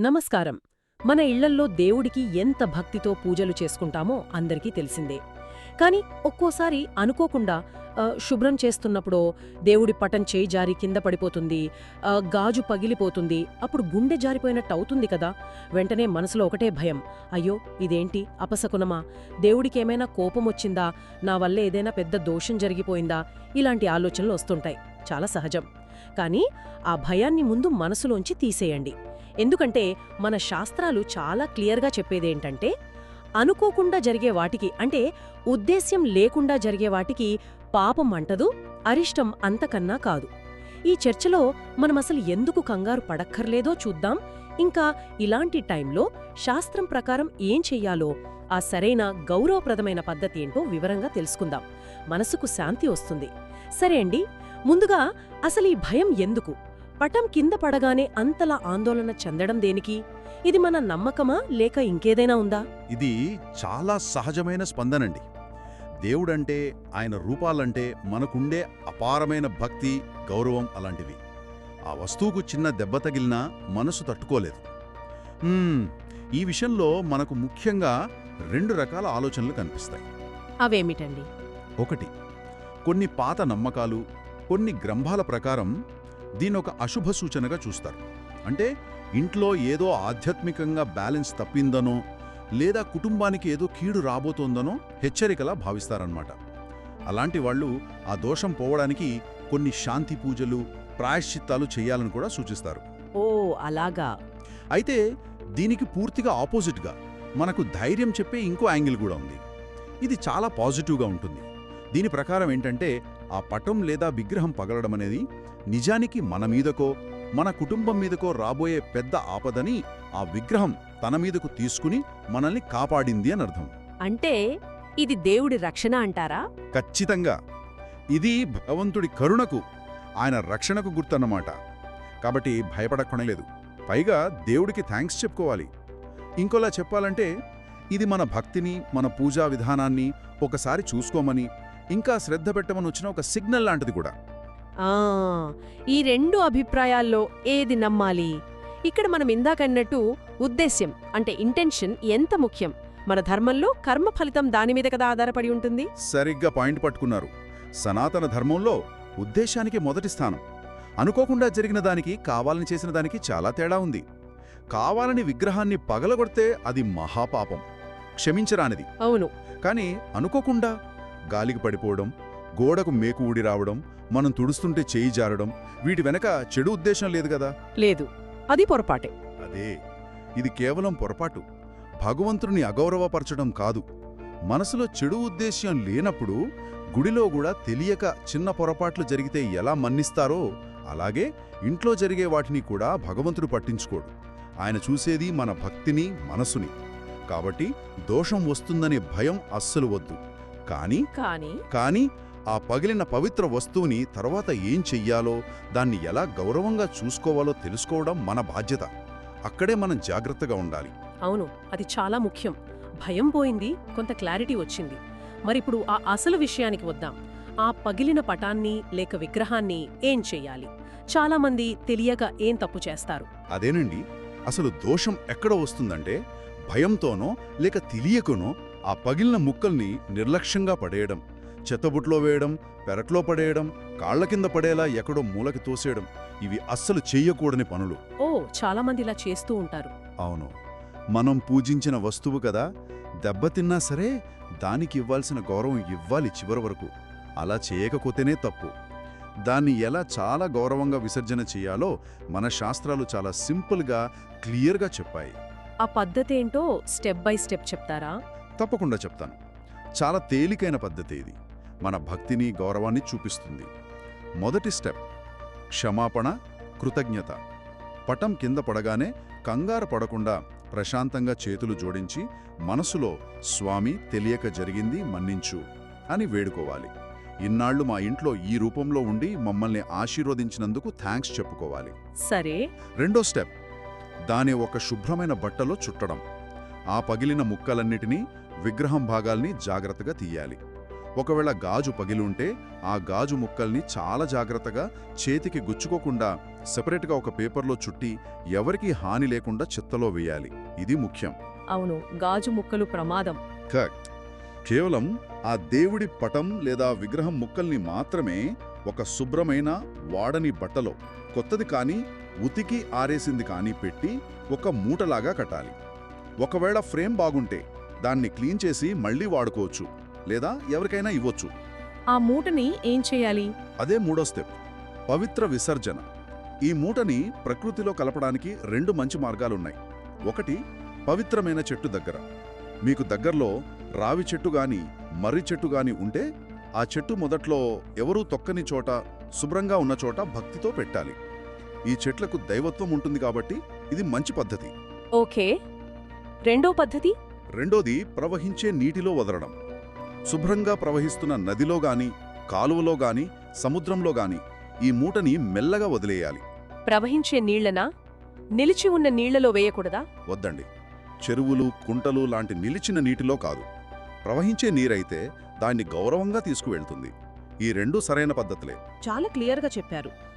నమస్కారం. మన ఇళ్ళల్లో దేవుడికి ఎంత భక్తితో పూజలు చేసుకుంటామో అందరికీ తెలిసిందే. కాని ఒక్కోసారి అనుకోకుండా శుభ్రం చేస్తున్నప్పుడో దేవుడి పటం చేయి జారి కింద పడిపోతుంది గాజు పగిలిపోతుంది అప్పుడు గుండె జారిపోయినట్టు అవుతుంది కదా. వెంటనే మనసులో ఒకటే భయం. అయ్యో ఇదేంటి? అపశకునమా? దేవుడికేమైనా కోపం వచ్చిందా? నా వల్ల ఏదైనా పెద్ద దోషం జరిగిపోయిందా? ఇలాంటి ఆలోచనలు వస్తుంటాయి. చాలా సహజం. కానీ ఆ భయాన్ని ముందు మనసులోంచి తీసేయండి. ఎందుకంటే మన శాస్త్రాలు చాలా క్లియర్గా చెప్పేదేంటంటే అనుకోకుండా జరిగే వాటికి అంటే ఉద్దేశ్యం లేకుండా జరిగే వాటికి పాపం అంటదు అరిష్టం అంతకన్నా కాదు. ఈ చర్చలో మనం అసలు ఎందుకు కంగారు పడక్కర్లేదో చూద్దాం. ఇంకా ఇలాంటి టైంలో శాస్త్రం ప్రకారం ఏం చెయ్యాలో ఆ సరైన గౌరవప్రదమైన పద్ధతి ఏంటో వివరంగా తెలుసుకుందాం. మనసుకు శాంతి వస్తుంది. సరే అండి ముందుగా అసలు ఈ భయం ఎందుకు? పటం కింద పడగానే అంతలా ఆందోళన చెందడం దేనికి? ఇది మన నమ్మకమా లేక ఇంకేదైనా ఉందా? ఇది చాలా సహజమైన స్పందనండి. దేవుడంటే ఆయన రూపాలంటే మనకుండే అపారమైన భక్తి గౌరవం అలాంటివి. ఆ వస్తువుకు చిన్న దెబ్బ తగిలినా మనసు తట్టుకోలేదు. ఈ విషయంలో మనకు ముఖ్యంగా రెండు రకాల ఆలోచనలు కనిపిస్తాయి. అవేమిటండి? ఒకటి కొన్ని పాత నమ్మకాలు కొన్ని గ్రంథాల ప్రకారం దీనొక అశుభ సూచనగా చూస్తారు. అంటే ఇంట్లో ఏదో ఆధ్యాత్మికంగా బ్యాలెన్స్ తప్పిందనో లేదా కుటుంబానికి ఏదో కీడు రాబోతోందనో హెచ్చరికలా భావిస్తారన్నమాట. అలాంటి వాళ్ళు ఆ దోషం పోవడానికి కొన్ని శాంతి పూజలు ప్రాయశ్చిత్తాలు చేయాలని కూడా సూచిస్తారు. ఓ అలాగా. అయితే దీనికి పూర్తిగా ఆపోజిట్గా మనకు ధైర్యం చెప్పే ఇంకో యాంగిల్ కూడా ఉంది. ఇది చాలా పాజిటివ్గా ఉంటుంది. దీని ప్రకారం ఏంటంటే ఆ పటం లేదా విగ్రహం పగలడం అనేది నిజానికి మన మీదకో మన కుటుంబం మీదకో రాబోయే పెద్ద ఆపదని ఆ విగ్రహం తన మీదకు తీసుకుని మనల్ని కాపాడింది అని అర్థం. అంటే ఇది దేవుడి రక్షణ అంటారా? ఖచ్చితంగా. ఇది భగవంతుడి కరుణకు ఆయన రక్షణకు గుర్తన్నమాట. కాబట్టి భయపడక్కనలేదు. పైగా దేవుడికి థ్యాంక్స్ చెప్పుకోవాలి. ఇంకోలా చెప్పాలంటే ఇది మన భక్తిని మన పూజా విధానాన్ని ఒకసారి చూసుకోమని ఇంకా శ్రద్ధ పెట్టమని వచ్చిన ఒక సిగ్నల్ లాంటిది కూడా. ఈ రెండు అభిప్రాయాల్లో ఏది నమ్మాలి? ఇక్కడ మనం ఇందాకన్నట్టు ఉద్దేశ్యం అంటే ఇంటెన్షన్ ఎంత ముఖ్యం? మన ధర్మంలో కర్మ ఫలితం దాని మీద కదా ఆధారపడి ఉంటుంది? సరిగ్గా పాయింట్ పట్టుకున్నారు. సనాతన ధర్మంలో ఉద్దేశానికి మొదటి స్థానం. అనుకోకుండా జరిగిన దానికి కావాలని చేసిన దానికి చాలా తేడా ఉంది. కావాలని విగ్రహాన్ని పగలగొడితే అది మహాపాపం. క్షమించరానిది. అవును. కానీ అనుకోకుండా గాలికి పడిపోవడం గోడకు మేకు ఊడి రావడం మనం తుడుస్తుంటే చేయి జారడం వీటి వెనక చెడు ఉద్దేశం లేదు కదా? లేదు. అది పొరపాటే. అదే. ఇది కేవలం పొరపాటు. భగవంతుని అగౌరవపరచడం కాదు. మనసులో చెడు ఉద్దేశ్యం లేనప్పుడు గుడిలో కూడా తెలియక చిన్న పొరపాట్లు జరిగితే ఎలా మన్నిస్తారో అలాగే ఇంట్లో జరిగే వాటిని కూడా భగవంతుడు పట్టించుకోడు. ఆయన చూసేది మన భక్తిని మనసుని. కాబట్టి దోషం వస్తుందనే భయం అస్సలు వద్దు. కానీ కానీ కానీ ఆ పగిలిన పవిత్ర వస్తువుని తర్వాత ఏం చెయ్యాలో దాన్ని ఎలా గౌరవంగా చూసుకోవాలో తెలుసుకోవడం మన బాధ్యత. అక్కడే మనం జాగ్రత్తగా ఉండాలి. అవును అది చాలా ముఖ్యం. భయం పోయింది కొంత క్లారిటీ వచ్చింది. మరిప్పుడు ఆ అసలు విషయానికి వద్దాం. ఆ పగిలిన పటాన్ని లేక విగ్రహాన్ని ఏం చెయ్యాలి? చాలామంది తెలియక ఏం తప్పు చేస్తారు? అదేనండి. అసలు దోషం ఎక్కడ వస్తుందంటే భయంతోనో లేక తెలియకనో ఆ పగిలిన ముక్కల్ని నిర్లక్ష్యంగా పడేయడం చెత్తబుట్లో వేయడం పెరట్లో పడేయడం కాళ్ళ కింద పడేలా ఎక్కడో మూలకి తోసేయడం ఇవి అస్సలు చెయ్యకూడని పనులు. ఓ చాలామంది ఇలా చేస్తూ ఉంటారు. అవును. మనం పూజించిన వస్తువు కదా దెబ్బతిన్నా సరే దానికి ఇవ్వాల్సిన గౌరవం ఇవ్వాలి చివరి వరకు. అలా చేయకపోతేనే తప్పు. దాన్ని ఎలా చాలా గౌరవంగా విసర్జన చేయాలో మన శాస్త్రాలు చాలా సింపుల్గా క్లియర్గా చెప్పాయి. ఆ పద్ధతి ఏంటో స్టెప్ బై స్టెప్ చెప్తారా? తప్పకుండా చెప్తాను. చాలా తేలికైన పద్ధతి ఇది. మన భక్తిని గౌరవాన్ని చూపిస్తుంది. మొదటి స్టెప్ క్షమాపణ కృతజ్ఞత. పటం కింద పడగానే కంగారు పడకుండా ప్రశాంతంగా చేతులు జోడించి మనసులో స్వామి తెలియక జరిగింది మన్నించు అని వేడుకోవాలి. ఇన్నాళ్ళు మా ఇంట్లో ఈ రూపంలో ఉండి మమ్మల్ని ఆశీర్వదించినందుకు థ్యాంక్స్ చెప్పుకోవాలి. సరే. రెండో స్టెప్ దాని ఒక శుభ్రమైన బట్టలో చుట్టడం. ఆ పగిలిన ముక్కలన్నిటినీ విగ్రహం భాగాల్ని జాగ్రత్తగా తీయాలి. ఒకవేళ గాజు పగిలుంటే ఆ గాజు ముక్కల్ని చాలా జాగ్రత్తగా చేతికి గుచ్చుకోకుండా సెపరేట్గా ఒక పేపర్లో చుట్టి ఎవరికీ హాని లేకుండా చెత్తలో వేయాలి. ఇది ముఖ్యం. అవును గాజు ముక్కలు ప్రమాదం. కరెక్ట్. కేవలం ఆ దేవుడి పటం లేదా విగ్రహం ముక్కల్ని మాత్రమే ఒక శుభ్రమైన వాడని బట్టలో కొత్తది కానీ ఉతికి ఆరేసింది కానీ పెట్టి ఒక మూటలాగా కట్టాలి. ఒకవేళ ఫ్రేమ్ బాగుంటే దాన్ని క్లీన్ చేసి మళ్ళీ వాడుకోవచ్చు. లేదా ఎవరికైనా ఇవ్వొచ్చు. ఆ మూటని ఏం చేయాలి? అదే మూడో స్టెప్. పవిత్ర విసర్జన. ఈ మూటని ప్రకృతిలో కలపడానికి రెండు మంచి మార్గాలున్నాయి. ఒకటి పవిత్రమైన చెట్టు దగ్గర. మీకు దగ్గరలో రావి చెట్టు గాని మర్రి చెట్టు గాని ఉంటే ఆ చెట్టు మొదట్లో ఎవరూ తొక్కని చోట శుభ్రంగా ఉన్న చోట భక్తితో పెట్టాలి. ఈ చెట్లకు దైవత్వం ఉంటుంది కాబట్టి ఇది మంచి పద్ధతి. ఓకే. రెండో పద్ధతి? రెండోది ప్రవహించే నీటిలో వదలడం. శుభ్రంగా ప్రవహిస్తున్న నదిలో గాని కాలువలో గాని సముద్రంలో గాని ఈ మూటని మెల్లగా వదిలేయాలి. ప్రవహించే నీళ్ళనా? నిలిచి ఉన్న నీళ్ళలో వేయకూడదా? వద్దండి. చెరువులు కుంటలు లాంటి నిలిచిన నీటిలో కాదు. ప్రవహించే నీరైతే దాన్ని గౌరవంగా తీసుకువెళ్తుంది. ఈ రెండు సరైన పద్ధతులే. చాలా క్లియర్గా చెప్పారు.